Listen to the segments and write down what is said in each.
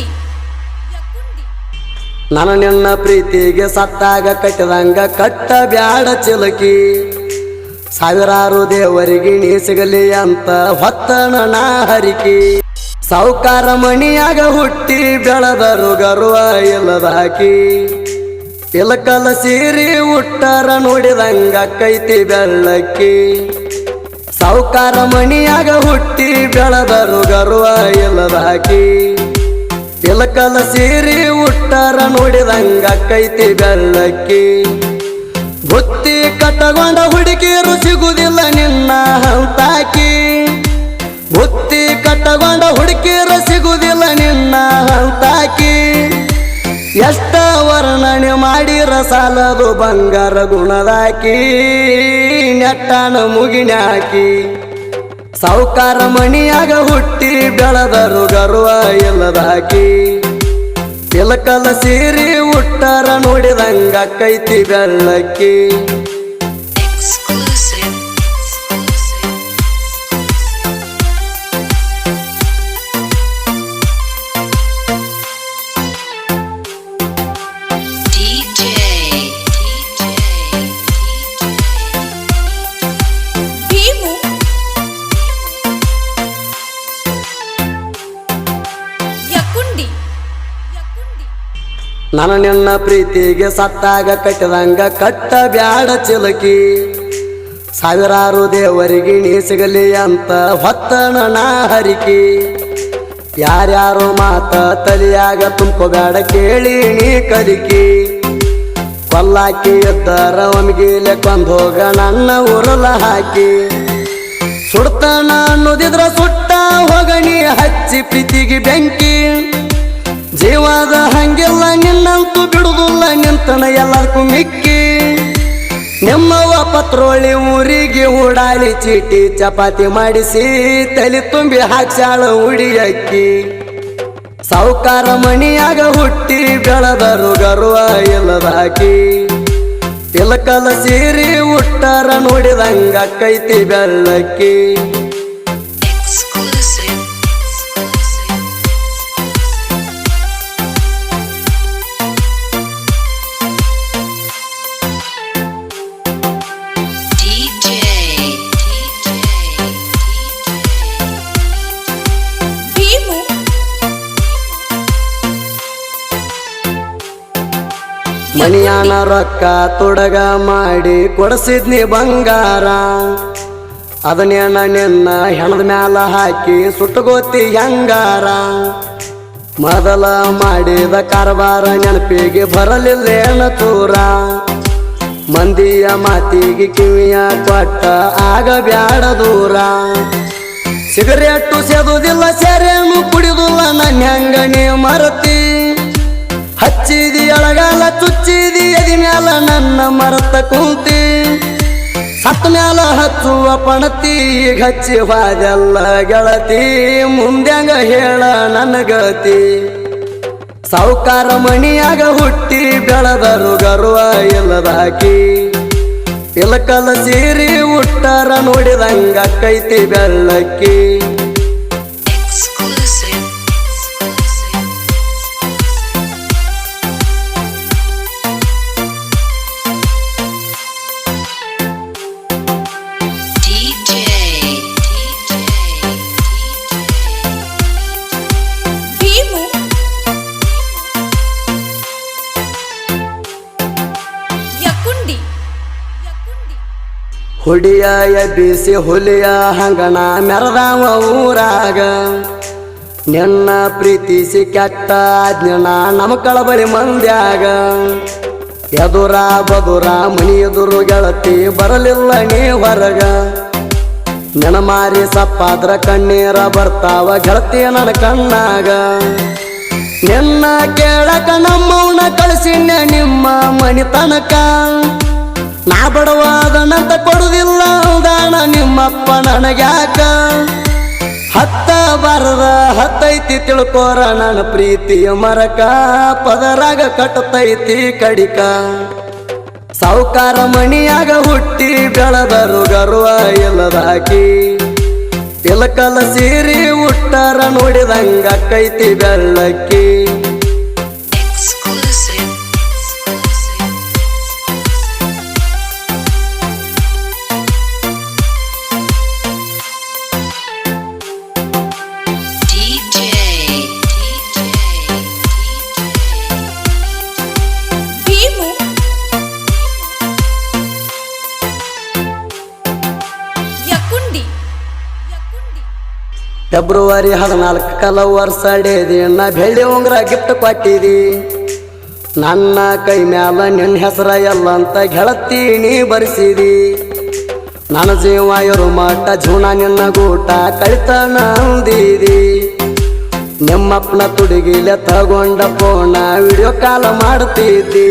ಯಕುಂಡಿ. ನನ್ನ ಪ್ರೀತಿಗೆ ಸತ್ತಾಗ ಕಟ್ಟಿದಂಗ ಕಟ್ಟ ಬ್ಯಾಡ ಚಿಲಕಿ. ಸಾವಿರಾರು ದೇವರಿಗೆ ನೀ ಸಿಗಲಿ ಅಂತ ಹೊತ್ತ ನಾ ಹರಿಕಿ. ಸಾವುಕಾರ ಮಣಿಯಾಗ ಹುಟ್ಟಿ ಬೆಳೆದರು ಇಲ್ಲದ ಇಲ್ಲದಾಕಿ ಇಲಕಲ ಸೀರಿ ಹುಟ್ಟರ ನೋಡಿದಂಗ ಕೈತಿ ಬೆಳ್ಳಕ್ಕಿ. ಸಾವುಕಾರ ಮಣಿಯಾಗ ಹುಟ್ಟಿ ಬೆಳೆದರು ಇಲ್ಲದ ಇಲ್ಲದಾಕಿ ಇಲಕಲ ಸೀರಿ ಉಟ್ಟಾರ ನೋಡಿದಂಗ ಕೈತಿ ಬೆಳ್ಳಕ್ಕಿ ಬುತ್ತಿ ಕಟ್ಟಗೊಂಡ ಹುಡುಗಿಯರು ಸಿಗುದಿಲ್ಲ ನಿನ್ನ ಹಂತಾಕಿ. ಬುತ್ತಿ ಕಟ್ಟಗೊಂಡ ಹುಡುಗಿಯರು ಸಿಗುದಿಲ್ಲ ನಿನ್ನ ಹಂತಾಕಿ. ಎಷ್ಟ ವರ್ಣನೆ ಮಾಡಿರ ಸಾಲದು ಬಂಗಾರ ಗುಣದಾಕಿ. ನೆಟ್ಟನ ಮುಗಿನ್ಯಾಕಿ. ಸಾವುಕಾರ ಮಣಿಯಾಗ ಹುಟ್ಟಿ ಬೆಳೆದರು ಗರ್ವ ಇಲ್ಲದಾಕಿ ತಿಲಕಲ ಸೀರಿ ಹುಟ್ಟಾರ ನೋಡಿದಂಗ ಕೈತಿ ಬೆಳ್ಳಕ್ಕಿ ನನ್ನ ನಿನ್ನ ಪ್ರೀತಿಗೆ ಸತ್ತಾಗ ಕಟ್ಟಿದಂಗ ಕಟ್ಟ ಬ್ಯಾಡ ಚಿಲಕಿ. ಸಾವಿರಾರು ದೇವರಿಗೆ ನೀ ಸಿಗಲಿ ಅಂತ ಹೊತ್ತ ನಾ ಹರಿಕಿ. ಯಾರ್ಯಾರು ಮಾತ ತಲಿಯಾಗ ತುಂಬ್ಕೋಬೇಡ ಕೇಳಿ ನೀ ಕಲಿಕಿ. ಕೊಲ್ಲಾಕಿ ಎದ್ದರ ಒಮ್ಗಿಲೆ ಕೊಂದೋಗ ನನ್ನ ಉರಲ ಹಾಕಿ. ಸುಡ್ತಾನ ನುದಿದ್ರ ಸುಟ್ಟ ಹೋಗಣಿ ಹಚ್ಚಿ ಪ್ರೀತಿಗೆ ಬೆಂಕಿ. ಜೀವದ ಹಂಗಿಲ್ಲ ನಿನ್ನಂತೂ ಬಿಡುದಿಲ್ಲ ನಿಂತನ ಎಲ್ಲದಕ್ಕೂ ಮಿಕ್ಕಿ. ನಿಮ್ಮವ್ವ ಪತ್ರೋಳಿ ಊರಿಗೆ ಉಡಾಲಿ ಚೀಟಿ ಚಪಾತಿ ಮಾಡಿಸಿ, ತಲೆ ತುಂಬಿ ಹಾಕ್ಸಾಳ ಉಡಿ ಅಕ್ಕಿ. ಸಾವುಕಾರ ಮಣಿಯಾಗ ಹುಟ್ಟಿ ಬೆಳೆದರು ಗರುವ ಇಲ್ಲದಾಕಿ ತಿಲಕಲ ಸೀರಿ ಉಟ್ಟಾರ ನೋಡಿದಂಗ ಕೈತಿ ಬೆಳ್ಳಕ್ಕಿ. ಮನಿಯಾನ ರೊಕ್ಕ ತೊಡಗ ಮಾಡಿ ಕೊಡಸಿದ್ನಿ ಬಂಗಾರ. ಅದನ್ನೇನ ನಿನ್ನ ಹೆಣದ ಮ್ಯಾಲ ಹಾಕಿ ಸುಟ್ಟಗೋತಿ ಹೆಂಗಾರ. ಮೊದಲ ಮಾಡಿದ ಕಾರವಾರ ನೆನಪಿಗೆ ಬರಲಿಲ್ಲೇನ ತೂರ ಮಂದಿಯ ಮಾತಿಗೆ ಕಿವಿಯ ಕೊಟ್ಟ ಆಗ ಬ್ಯಾಡ ದೂರ. ಸಿಗರೇಟು ಸೇದುದಿಲ್ಲ ಸೆರೆನು ಕುಡಿದುಲ್ಲ ನನ್ನ ಹೆಂಗ ನೀ ಮರತಿ. ಹಚ್ಚಿದಿ ಅಳಗಾಲ, ಚುಚ್ಚಿದಿ ಎದಿ ಮ್ಯಾಲ ನನ್ನ ಮರತ ಕುಂತಿ. ಸತ್ ಮ್ಯಾಲ ಹಚ್ಚುವ ಪಣತಿ, ಈಗ ಹಚ್ಚಿ ಹೋದೆಲ್ಲ ಗೆಳತಿ. ಮುಂದ್ಯಾಂಗ ಹೇಳ ನನ್ನ ಗತಿ. ಸಾವುಕಾರ ಮಣಿಯಾಗ ಹುಟ್ಟಿ, ಬೆಳೆದರು ಗರ್ವ ಇಲ್ಲದಾಕಿ ಇಲಕಲ ಸೀರಿ ಉಟ್ಟಾರ ನೋಡಿದಂಗ ಕೈತಿ ಬೆಳ್ಳಕ್ಕಿ ಹುಡಿಯ ಎಬ್ಬಿಸಿ ಹುಲಿಯ ಹಂಗಣ ಮೆರದಾವ ಊರಾಗ. ನಿನ್ನ ಪ್ರೀತಿಸಿ ಕೆಟ್ಟ ಜ್ಞಾನ ನಮ್ಮ ಕಳಬಳಿ ಮಂದ್ಯಾಗ. ಎದುರ ಬದುರ ಮನಿ ಎದುರು ಗೆಳತಿ ಬರಲಿಲ್ಲ ನೀ ಹೊರಗ. ನೆನ ಮಾರಿ ಸಪ್ಪಾದ್ರ ಕಣ್ಣೀರ ಬರ್ತಾವ ಗೆಳತಿ ನನ್ನ ಕಣ್ಣಾಗ. ನಿನ್ನ ಕೇಳಕ ನಮ್ಮವನ ಕಳಿಸಿನ ನಿಮ್ಮ ಮನಿ ತನಕ ನಾ ಬಡವಾದನಂತ ಕೊಡುದಿಲ್ಲ ದಾಣ ನಿಮ್ಮಪ್ಪ ನನಗ್ಯಾಕ? ಹತ್ತ ಬಾರದ ಹತ್ತೈತಿ ತಿಳ್ಕೋರ ನನ್ನ ಪ್ರೀತಿಯ ಮರಕ, ಪದರಾಗ ಕಟ್ಟತೈತಿ ಕಡಿಕ. ಸಾವುಕಾರ ಮಣಿಯಾಗ ಹುಟ್ಟಿ ಬೆಳೆದರು ಗರ್ವ ಇಲ್ಲದಾಕಿ ತಿಲಕಲ ಸೀರಿ ಉಟ್ಟಾರ ನೋಡಿದಂಗ ಕೈತಿ ಬೆಳ್ಳಕ್ಕಿ. ಫೆಬ್ರವರಿ ಹದಿನಾಲ್ಕು ಕಲ ವರ್ಷ ದಿನ ಬೆಳ್ಳಿ ಉಂಗ್ರ ಗಿಫ್ಟ್ ಕೊಟ್ಟಿದಿ. ನನ್ನ ಕೈ ಮ್ಯಾಲ ನಿನ್ನ ಹೆಸರ ಎಲ್ಲ ಅಂತ ಗೆಳತಿ ನೀ ಬರಿಸಿದಿ. ನನ್ನ ಜೀವ ಇರು ಮಾಟ ಜೀವನ ನಿನ್ನ ಗೂಟ ಕಳಿತನ ಅಂದಿದಿ ನಿಮ್ಮಪ್ಪನ ತುಡಿಗಿಲೆ ತಗೊಂಡ ಫೋನ ವಿಡಿಯೋ ಕಾಲ್ ಮಾಡ್ತಿದ್ದಿ.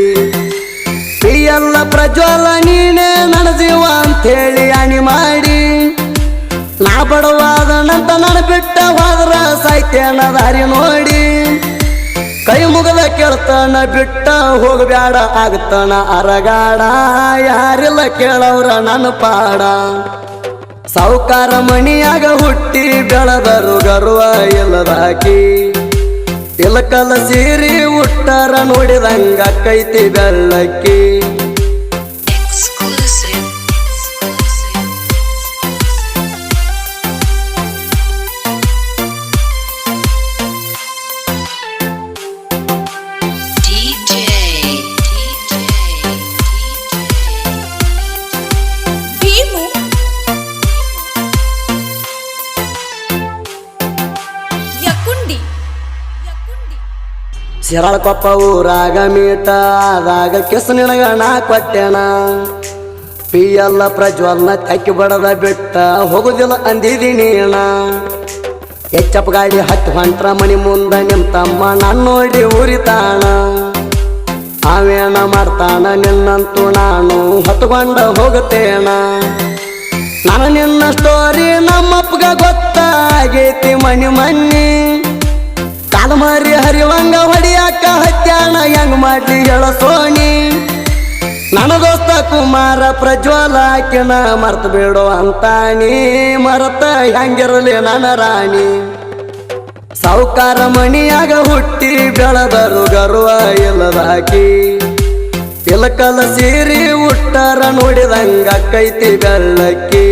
ಎಲ್ಲ ಪ್ರಜ್ವಲ ನೀನೇ ನನ್ನ ಜೀವ ಅಂತೇಳಿ ಅಣಿ ಮಾಡಿ. ನಾ ಬಡವಾದನಂತ ನಾನು ಬಿಟ್ಟ ಹೋದ್ರ ಸಾಯ್ತೇನ ದಾರಿ ನೋಡಿ. ಕೈ ಮುಗದ ಕೇಳ್ತಾನ ಬಿಟ್ಟ ಹೋಗಬ್ಯಾಡ ಆಗ್ತಾನ ಅರಗಾಡ. ಯಾರಿಲ್ಲ ಕೇಳವ್ರ ನನ್ನ ಪಾಡ. ಸಾವುಕಾರ ಮಣಿಯಾಗ ಹುಟ್ಟಿ ಬೆಳೆದರು ಗರ್ವ ಇಲ್ಲದಾಕಿ ಇಲಕಲ ಸೀರಿ ಉಟ್ಟಾರ ನೋಡಿದಂಗ ಕೈತಿ ಬೆಳ್ಳಕ್ಕಿ ಸಿರಳಕೊಪ್ಪ ಊರಾಗ ಮೀಟ ಆದಾಗ ಕಿಸ್ ನಿನಗ ನಾ ಕೊಟ್ಟೆನ. ಪಿ ಎಲ್ಲ ಪ್ರಜ್ವಲ್ನ ತಕ್ಕಿ ಬಡದ ಬಿಟ್ಟ, ಹೋಗುದಿಲ್ಲ ಅಂದಿದೀನ ಹೆಚ್ಚಪ್ಪ ಗಾಡಿ ಹತ್ತು ಹೊಂಟ್ರ ಮನಿ ಮುಂದ ನಿಮ್ಮ ತಮ್ಮ ನಾನು ನೋಡಿ ಉರಿತಾಣ ಅವೇನ ಮಾಡ್ತಾನ ನಿನ್ನಂತು ನಾನು ಹೊತ್ಕೊಂಡ ಹೋಗುತ್ತೇಣ ನಾನು ನಿನ್ನ ಸ್ಟೋರಿ ನಮ್ಮಪ್ಪಗ ಗೊತ್ತಾಗೈತಿ ಮನಿ ಮನ್ನಿ. ಕಾಲಮಾರಿ ಹರಿವಂಗ ಹೊಡಿಯಾಕ ಹತ್ಯಾಣ ಹೆಂಗ್ ಮಾಡಿ ಹೇಳ ಸೋಣಿ. ನನ್ನ ದೋಸ್ತ ಕುಮಾರ ಪ್ರಜ್ವಲ ಆಕಿನ ಮರ್ತ ಬಿಡು ಅಂತಾನಿ ಮರತ ಹೆಂಗಿರಲಿ ನನ್ನ ರಾಣಿ. ಸಾವುಕಾರ ಮಣಿಯಾಗ ಹುಟ್ಟಿ ಬೆಳದರು ಗರ್ವ ಇಲ್ಲದಾಕಿ. ಇಲಕಲ ಸೀರಿ ಉಟ್ಟಾರ ನೋಡಿದಂಗ ಕೈತಿ ಬೆಳ್ಳಕ್ಕಿ.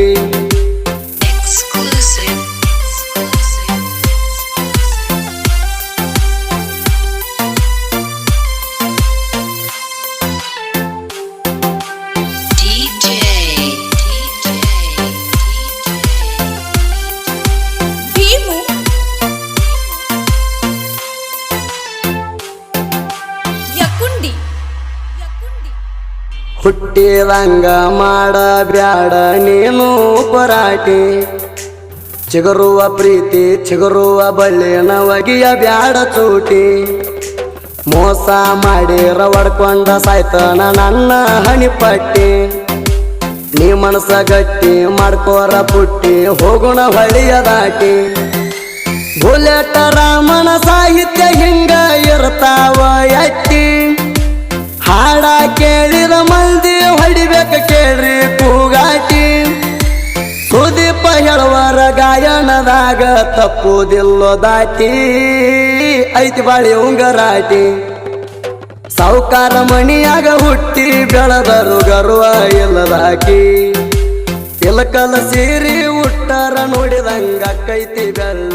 ಹುಟ್ಟಿದಂಗ ಮಾಡ ಬ್ಯಾಡ ನೀನು ಪರಾಟಿ. ಚಿಗುರುವ ಪ್ರೀತಿ, ಚಿಗುರುವ ಬಲ್ಲೆ ನವಗಿಯ ಬ್ಯಾಡ ಚೂಟಿ. ಮೋಸ ಮಾಡಿ ರವಡ್ಕೊಂಡ ಸಾಯ್ತನ ನನ್ನ ಹಣಿಪಟ್ಟಿ. ನೀ ಮನಸ ಗಟ್ಟಿ ಮಾಡ್ಕೋರ ಪುಟ್ಟಿ, ಹೋಗುಣ ಹೊಳಿಯ ದಾಟಿ. ಬುಲೆಟ ರಾಮನ ಸಾಹಿತ್ಯ ಹಿಂಗ ಇರ್ತಾವ ಎಟ್ಟಿ. ಹಾಡ ಕೇಳಿದ ಮಂದಿ ಹೊಡಿಬೇಕ ಕೇಳ್ರಿ ಕೂಗಾಟಿ. ಸುದೀಪ ಹೇಳುವರ ಗಾಯನದಾಗ ತಪ್ಪುದಿಲ್ಲೋ ದಾಟಿ. ಐತಿ ಬಾಳಿ ಉಂಗರಾಟಿ. ಸಾವುಕಾರ ಮಣಿಯಾಗ ಹುಟ್ಟಿ ಬೆಳೆದರು ಗರ್ವ ಇಲ್ಲದಾಕಿ. ಇಲಕಲ ಸೇರಿ ಉಟ್ಟಾರ ನೋಡಿದಂಗ ಕೈತಿ ಬೆಲ್ಲ.